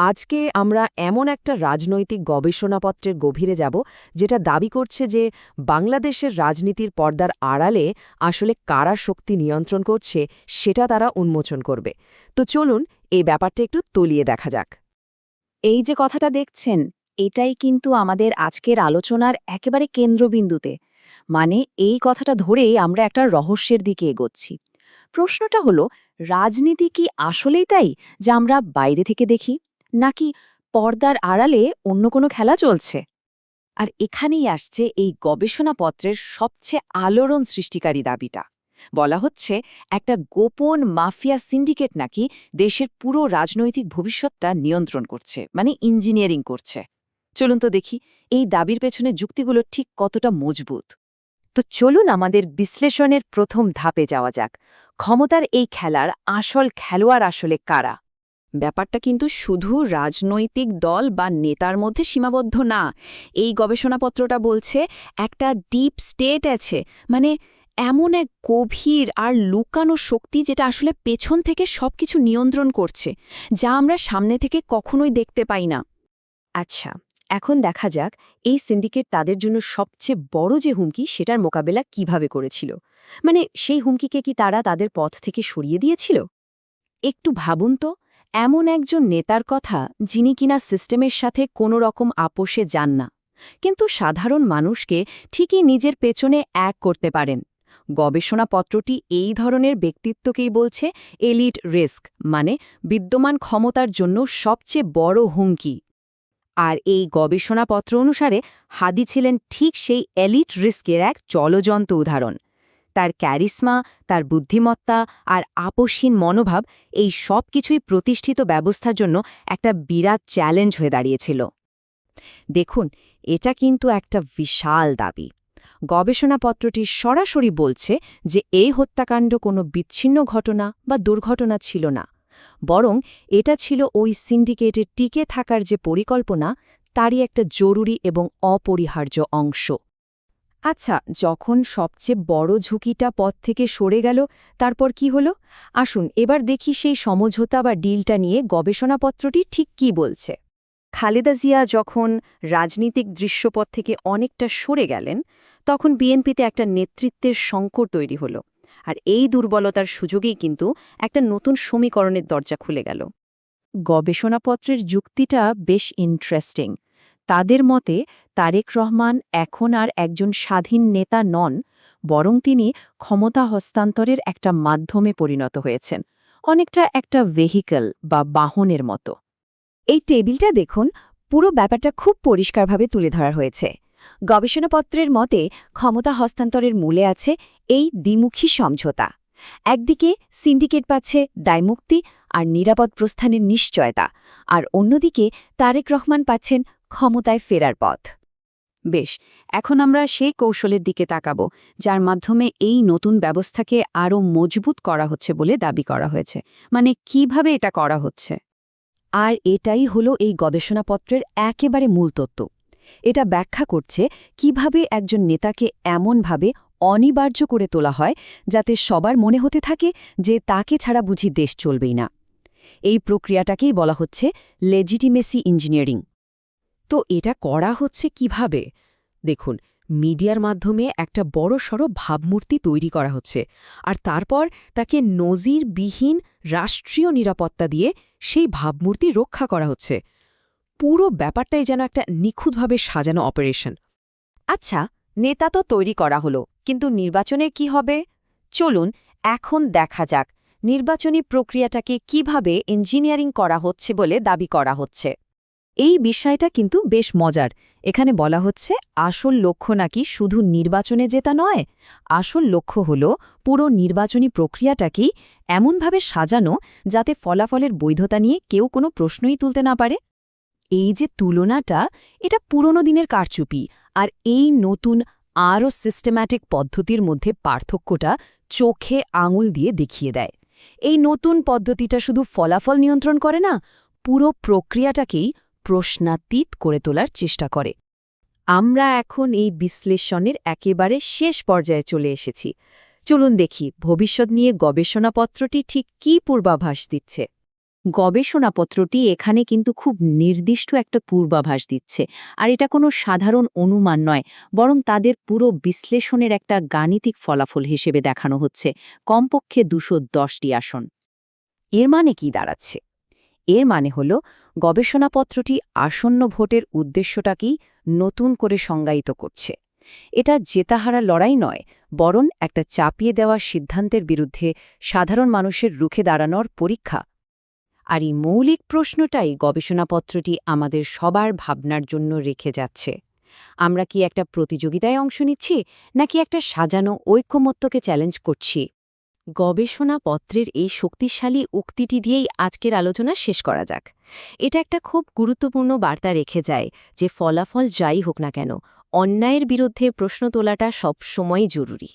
আজকে আমরা এমন একটা রাজনৈতিক গবেষণাপত্রের গভীরে যাব, যেটা দাবি করছে যে বাংলাদেশের রাজনীতির পর্দার আড়ালে আসলে কারা শক্তি নিয়ন্ত্রণ করছে, সেটা তারা উন্মোচন করবে। তো চলুন এই ব্যাপারটা একটু তলিয়ে দেখা যাক। এই যে কথাটা দেখছেন, এটাই কিন্তু আমাদের আজকের আলোচনার একেবারে কেন্দ্রবিন্দুতে। মানে এই কথাটা ধরেই আমরা একটা রহস্যের দিকে এগোচ্ছি। প্রশ্নটা হলো, রাজনীতি কি আসলেই তাই, যা আমরা বাইরে থেকে দেখি? নাকি পর্দার আড়ালে অন্য কোনো খেলা চলছে? আর এখানেই আসছে এই গবেষণাপত্রের সবচেয়ে আলোড়ন সৃষ্টিকারী দাবিটা। বলা হচ্ছে, একটা গোপন মাফিয়া সিন্ডিকেট নাকি দেশের পুরো রাজনৈতিক ভবিষ্যৎটা নিয়ন্ত্রণ করছে মানে ইঞ্জিনিয়ারিং করছে। চলুন তো দেখি, এই দাবির পেছনে যুক্তিগুলো ঠিক কতটা মজবুত। তো চলুন আমাদের বিশ্লেষণের প্রথম ধাপে যাওয়া যাক। ক্ষমতার এই খেলার আসল খেলোয়াড় আসলে কারা? ব্যাপারটা কিন্তু শুধু রাজনৈতিক দল বা নেতার মধ্যে সীমাবদ্ধ না। এই গবেষণাপত্রটা বলছে একটা ডিপ স্টেট আছে মানে এমন এক গভীর আর লুকানো শক্তি যেটা আসলে পেছন থেকে সবকিছু নিয়ন্ত্রণ করছে, যা আমরা সামনে থেকে কখনোই দেখতে পাই না। আচ্ছা এখন দেখা যাক এই সিন্ডিকেট তাদের জন্য সবচেয়ে বড় যে হুমকি সেটার মোকাবেলা কীভাবে করেছিল। মানে সেই হুমকিকে কি তারা তাদের পথ থেকে সরিয়ে দিয়েছিল? একটু ভাবুন তো। এমন একজন নেতার কথা যিনি কিনা সিস্টেমের সাথে কোনো রকম আপোষে যান না। কিন্তু সাধারণ মানুষকে ঠিকই নিজের পেছনে এক করতে পারেন। গবেষণাপত্রটি এই ধরনের ব্যক্তিত্বকেই বলছে এলিট রিস্ক মানে বিদ্যমান ক্ষমতার জন্য সবচেয়ে বড় হুমকি। আর এই গবেষণাপত্র অনুসারে হাদি ছিলেন ঠিক সেই এলিট রিস্কের এক জলজন্ত উদাহরণ। তার ক্যারিসমা, তার বুদ্ধিমত্তা আর আপসীন মনোভাব এই সব কিছুই প্রতিষ্ঠিত ব্যবস্থার জন্য একটা বিরাট চ্যালেঞ্জ হয়ে দাঁড়িয়েছিল। দেখুন, এটা কিন্তু একটা বিশাল দাবি। গবেষণাপত্রটি সরাসরি বলছে যে এই হত্যাকাণ্ড কোনো বিচ্ছিন্ন ঘটনা বা দুর্ঘটনা ছিল না। বরং এটা ছিল ওই সিন্ডিকেটের টিকে থাকার যে পরিকল্পনা, তারই একটা জরুরি এবং অপরিহার্য অংশ। আচ্ছা যখন সবচেয়ে বড় ঝুঁকিটা পথ থেকে সরে গেল, তারপর কি হলো? আসুন, এবার দেখি সেই সমঝোতা বা ডিলটা নিয়ে গবেষণাপত্রটি ঠিক কি বলছে। খালেদা জিয়া যখন রাজনীতিক দৃশ্যপথ থেকে অনেকটা সরে গেলেন, তখন বিএনপিতে একটা নেতৃত্বের সংকট তৈরি হল। আর এই দুর্বলতার সুযোগেই কিন্তু একটা নতুন সমীকরণের দরজা খুলে গেল। গবেষণাপত্রের যুক্তিটা বেশ ইন্টারেস্টিং তাদের মতে, তারেক রহমান এখন আর একজন স্বাধীন নেতা নন, বরং তিনি ক্ষমতা হস্তান্তরের একটা মাধ্যমে পরিণত হয়েছেন, অনেকটা একটা ভেহিকল বা বাহনের মতো। এই টেবিলটা দেখুন, পুরো ব্যাপারটা খুব পরিষ্কারভাবে তুলে ধরা হয়েছে। গবেষণাপত্রের মতে, ক্ষমতা হস্তান্তরের মূলে আছে এই দ্বিমুখী সমঝোতা। একদিকে সিন্ডিকেট পাচ্ছে দায়মুক্তি আর নিরাপদ প্রস্থানের নিশ্চয়তা, আর অন্যদিকে তারেক রহমান পাচ্ছেন ক্ষমতায় ফেরার পথ। বেশ, এখন আমরা সেই কৌশলের দিকে তাকাব, যার মাধ্যমে এই নতুন ব্যবস্থাকে আরও মজবুত করা হচ্ছে বলে দাবি করা হয়েছে। মানে কীভাবে এটা করা হচ্ছে? আর এটাই হলো এই গবেষণাপত্রের একেবারে মূল তত্ত্ব। এটা ব্যাখ্যা করছে কীভাবে একজন নেতাকে এমনভাবে অনিবার্য করে তোলা হয়, যাতে সবার মনে হতে থাকে যে তাকে ছাড়া বুঝি দেশ চলবেই না। এই প্রক্রিয়াটাকেই বলা হচ্ছে লেজিটিমেসি ইঞ্জিনিয়ারিং। তো এটা করা হচ্ছে কীভাবে? দেখুন, মিডিয়ার মাধ্যমে একটা বড় সড় ভাবমূর্তি তৈরি করা হচ্ছে, আর তারপর তাকে নজিরবিহীন রাষ্ট্রীয় নিরাপত্তা দিয়ে সেই ভাবমূর্তি রক্ষা করা হচ্ছে। পুরো ব্যাপারটাই যেন একটা নিখুঁতভাবে সাজানো অপারেশন আচ্ছা নেতা তো তৈরি করা হলো, কিন্তু নির্বাচনের কি হবে? চলুন, এখন দেখা যাক, নির্বাচনী প্রক্রিয়াটাকে কীভাবে ইঞ্জিনিয়ারিং করা হচ্ছে বলে দাবি করা হচ্ছে। এই বিষয়টা কিন্তু বেশ মজার। এখানে বলা হচ্ছে, আসল লক্ষ্য নাকি শুধু নির্বাচনে জেতা নয়? আসল লক্ষ্য হল, পুরো নির্বাচনী প্রক্রিয়াটাকেই এমনভাবে সাজানো যাতে ফলাফলের বৈধতা নিয়ে কেউ কোনো প্রশ্নই তুলতে না পারে। এই যে তুলনাটা, এটা পুরনো দিনের কারচুপি, আর এই নতুন, আরও সিস্টেম্যাটিক পদ্ধতির মধ্যে পার্থক্যটা চোখে আঙুল দিয়ে দেখিয়ে দেয়। এই নতুন পদ্ধতিটা শুধু ফলাফল নিয়ন্ত্রণ করে না, পুরো প্রক্রিয়াটাকেই প্রশ্নাতীত করে তোলার চেষ্টা করে। আমরা এখন এই বিশ্লেষণের একেবারে শেষ পর্যায়ে চলে এসেছি। চলুন দেখি ভবিষ্যৎ নিয়ে গবেষণাপত্রটি ঠিক কী পূর্বাভাস দিচ্ছে। গবেষণাপত্রটি এখানে কিন্তু খুব নির্দিষ্ট একটা পূর্বাভাস দিচ্ছে। আর এটা কোনো সাধারণ অনুমান নয়, বরং তাদের পুরো বিশ্লেষণের একটা গাণিতিক ফলাফল হিসেবে দেখানো হচ্ছে। কমপক্ষে দুশো দশটি আসন। এর মানে কি দাঁড়াচ্ছে? এর মানে হল গবেষণাপত্রটি আসন্ন ভোটের উদ্দেশ্যটাকেই নতুন করে সংজ্ঞায়িত করছে। এটা জেতাহারা লড়াই নয়, বরং একটা চাপিয়ে দেওয়া সিদ্ধান্তের বিরুদ্ধে সাধারণ মানুষের রুখে দাঁড়ানোর পরীক্ষা। আর এই মৌলিক প্রশ্নটাই গবেষণাপত্রটি আমাদের সবার ভাবনার জন্য রেখে যাচ্ছে। আমরা কি একটা প্রতিযোগিতায় অংশ নিচ্ছি, নাকি একটা সাজানো ঐক্যমত্যকে চ্যালেঞ্জ করছি? গবেষণাপত্রের এই শক্তিশালী উক্তিটি দিয়েই আজকের আলোচনা শেষ করা যাক। এটা একটা খুব গুরুত্বপূর্ণ বার্তা রেখে যায় যে ফলাফল যাই হোক না কেন, অন্যায়ের বিরুদ্ধে প্রশ্ন তোলাটা সবসময়ই জরুরি।